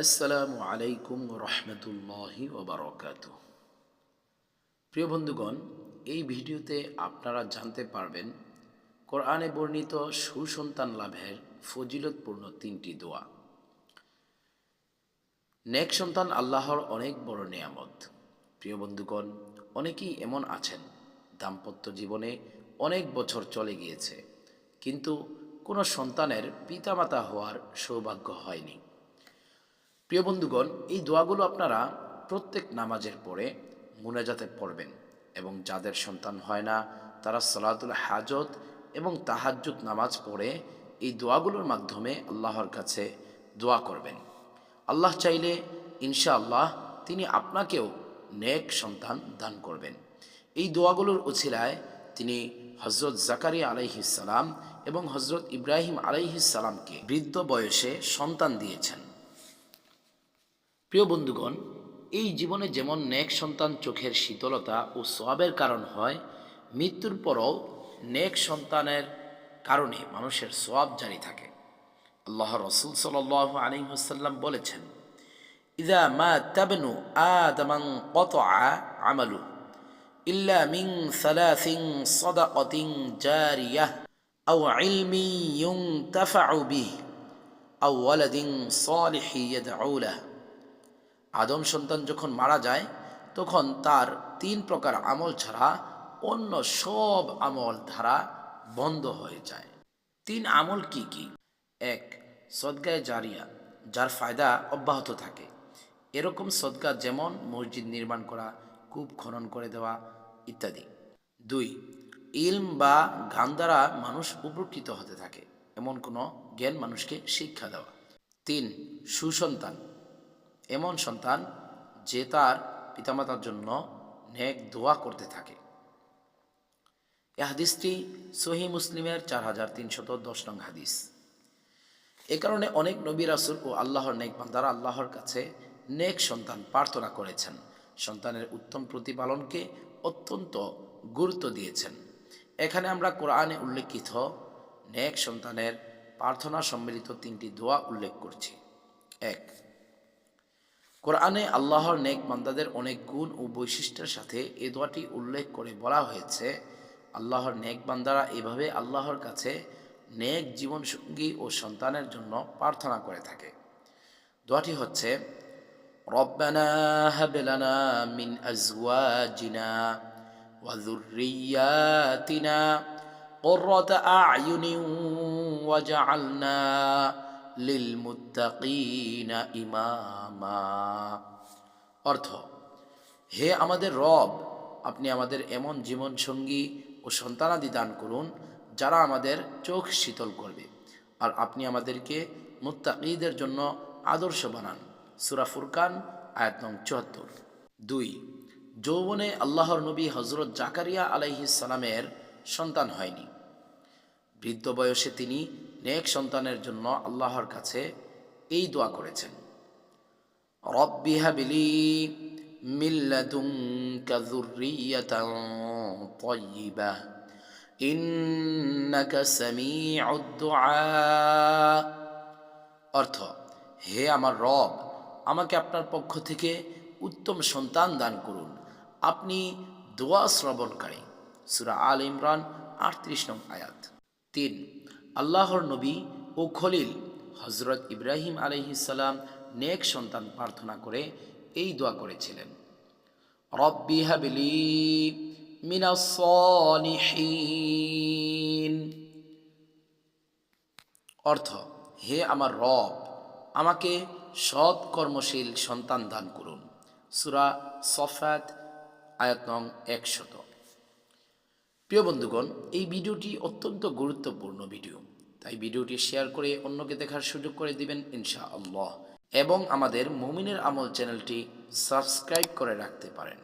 আসসালামু আলাইকুম রহমতুল্লাহি প্রিয় বন্ধুগণ, এই ভিডিওতে আপনারা জানতে পারবেন, কোরআনে বর্ণিত সুসন্তান লাভের ফজিলতপূর্ণ তিনটি দোয়া। নেক সন্তান আল্লাহর অনেক বড় নেয়ামত। প্রিয় বন্ধুগণ, অনেকেই এমন আছেন, দাম্পত্য জীবনে অনেক বছর চলে গিয়েছে, কিন্তু কোনো সন্তানের পিতামাতা হওয়ার সৌভাগ্য হয়নি। প্রিয় বন্ধুগণ, এই দোয়াগুলো আপনারা প্রত্যেক নামাজের পরে মুনাজাতে পড়বেন এবং যাদের সন্তান হয় না, তারা সালাতুল হাজত এবং তাহাজ্জুদ নামাজ পড়ে এই দোয়াগুলোর মাধ্যমে আল্লাহর কাছে দোয়া করবেন। আল্লাহ চাইলে ইনশাআল্লাহ তিনি আপনাকেও নেক সন্তান দান করবেন। এই দোয়াগুলোর উছিলায় তিনি হজরত জাকারিয়া আলাইহিসালাম এবং হজরত ইব্রাহিম আলাইহিসালামকে বৃদ্ধ বয়সে সন্তান দিয়েছেন। প্রিয় বন্ধুগণ, এই জীবনে যেমন নেক সন্তান চোখের শীতলতা ও সোয়াবের কারণ হয়, মৃত্যুর পরও নেক সন্তানের কারণে মানুষের সোয়াব জারি থাকে। আল্লাহ রসুল সাল আলী হাসাল্লাম বলেছেন ইদা মা তাবনু আদমাং কত আমালু ইল্লা মিং সালাসিং সদাকতিং জারিয়াহ আও ইলমি ইউনতাফাউ বিহ আও ওয়ালাদিন সালিহি ইয়াদউ লাহ আদম সন্তান যখন মারা যায়, তখন তার তিন প্রকার আমল ছাড়া অন্য সব আমল ধারা বন্ধ হয়ে যায়। তিন আমল কি কি? এক, সদগায় জারিয়া, যার ফায়দা অব্যাহত থাকে। এরকম সদকা যেমন মসজিদ নির্মাণ করা, কূপ খনন করে দেওয়া ইত্যাদি। দুই, ইলম বা গান দ্বারা মানুষ উপকৃত হতে থাকে, এমন কোনো জ্ঞান মানুষকে শিক্ষা দেওয়া। তিন, সুসন্তান এমন সন্তান যে তার পিতামাতার জন্য নেক দোয়া করতে থাকে। এ হাদিসটি সহি মুসলিমের চার হাজার তিনশত দশ নং হাদিস। এ কারণে অনেক নবী রাসুল ও আল্লাহর নেক বান্দারা আল্লাহর কাছে নেক সন্তান প্রার্থনা করেছেন। সন্তানের উত্তম প্রতিপালনকে অত্যন্ত গুরুত্ব দিয়েছেন। এখানে আমরা কোরআনে উল্লেখিত নেক সন্তানের প্রার্থনা সম্মিলিত তিনটি দোয়া উল্লেখ করছি। এক কোরআনে আল্লাহর নেক বান্দাদের অনেক গুণ ও বৈশিষ্ট্যের সাথে এ দোয়াটি উল্লেখ করে বলা হয়েছে আল্লাহর নেক বান্দারা এভাবে আল্লাহর কাছে নেক জীবনসঙ্গী ও সন্তানের জন্য প্রার্থনা করে থাকে দোয়াটি হচ্ছে রব্বানা হাবেলানা মিন আজওয়াজিনা وذرياتنا قرة أعين وجعلنا লিলমুত্তাকিনা ইমামা। অর্থ, হে আমাদের রব, আপনি আমাদের এমন জীবন সঙ্গী ও সন্তানাদি দান করুন, যারা আমাদের চোখ শীতল করবে, আর আপনি আমাদেরকে মুত্তাকিদের জন্য আদর্শ বানান। সুরা ফুরকান, আয়াত নং চুয়াত্তর। দুই, যৌবনে আল্লাহর নবী হজরত জাকারিয়া আলাইহিস সালামের সন্তান হয়নি। বৃদ্ধ বয়সে তিনি নেক সন্তানের জন্য আল্লাহর কাছে এই দোয়া করেছেন। রব্বি হাবিলি মিল্লাদুনকা যুররিয়াতান তাইয়্যিবা ইন্নাকা সামিউদ দুআ। অর্থ, হে আমার রব, আমাকে আপনার পক্ষ থেকে উত্তম সন্তান দান করুন। আপনি দোয়া শ্রবণকারী। সুরা আল ইমরান আটত্রিশ নং আয়াত। তিন আল্লাহর নবী ও খলিল হজরত ইব্রাহিম আলহিসাল্লাম নেক সন্তান প্রার্থনা করে এই দোয়া করেছিলেন। রব্বি হাবিলি মিনাসলিহীন অর্থ, হে আমার রব, আমাকে সৎ কর্মশীল সন্তান দান করুন। সুরা সফাত, আয়াত একশত। প্রিয় বন্ধুগণ, এই ভিডিওটি অত্যন্ত গুরুত্বপূর্ণ ভিডিও। তাই ভিডিওটি শেয়ার করে অন্যকে দেখার সুযোগ করে দিবেন ইনশা আল্লাহ এবং আমাদের মুমিনের আমল চ্যানেলটি সাবস্ক্রাইব করে রাখতে পারেন।